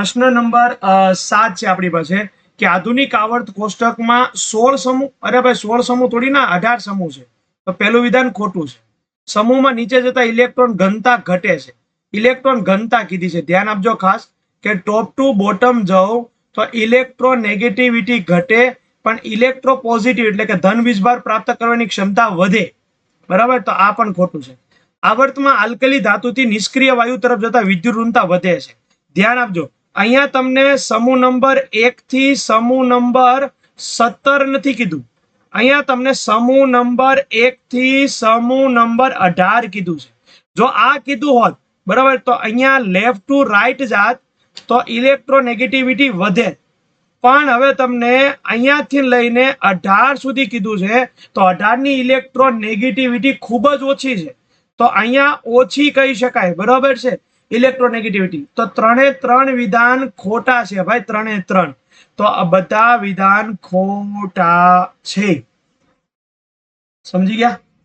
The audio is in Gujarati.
પ્રશ્ન નંબર સાત છે આપણી પાસે કે આધુનિક આવર્ત કોષ્ટકમાં સોળ સમૂહ, અરે ભાઈ સોળ સમૂહ થોડી ના, અઢાર સમૂહ છે. તો પહેલું વિધાન ખોટું છે. સમૂહમાં નીચે જતા ઇલેક્ટ્રોન ઘનતા ઘટે છે. ઇલેક્ટ્રોન ઘનતા કીધી છે. ધ્યાન આપજો ખાસ કે ટોપ ટુ બોટમ જાઓ તો ઇલેક્ટ્રો નેગેટિવિટી ઘટે, પણ ઇલેક્ટ્રો પોઝિટિવ એટલે કે ધન વીજભાર પ્રાપ્ત કરવાની ક્ષમતા વધે. બરાબર? તો આ પણ ખોટું છે. આવર્તમાં આલ્કલી ધાતુથી નિષ્ક્રિય વાયુ તરફ જતા વિદ્યુત ઋણતા વધે છે. ધ્યાન આપજો. અહીંયા તમને સમૂહ નંબર એક થી સમૂહ નંબર સત્તર નથી કીધું. અહીંયા તમને સમૂહ નંબર એક થી સમૂહ નંબર અઢાર કીધું છે. જો આ કીધું હોત, બરાબર, તો અહીંયા લેફ્ટ ટુ રાઈટ જાત, તો ઇલેક્ટ્રોનેગેટિવિટી વધે. પણ હવે તમને અહીંયાથી લઈને અઢાર સુધી કીધું છે, તો અઢારની ઇલેક્ટ્રોન નેગેટિવિટી ખૂબ જ ઓછી છે. તો અહીંયા ઓછી કહી શકાય, બરાબર છે? ઇલેક્ટ્રોનેગેટિવિટી તો ત્રણે ત્રણ વિધાન ખોટા છે ભાઈ, ત્રણે ત્રણ. તો આ બધા વિધાન ખોટા છે. સમજી ગયા?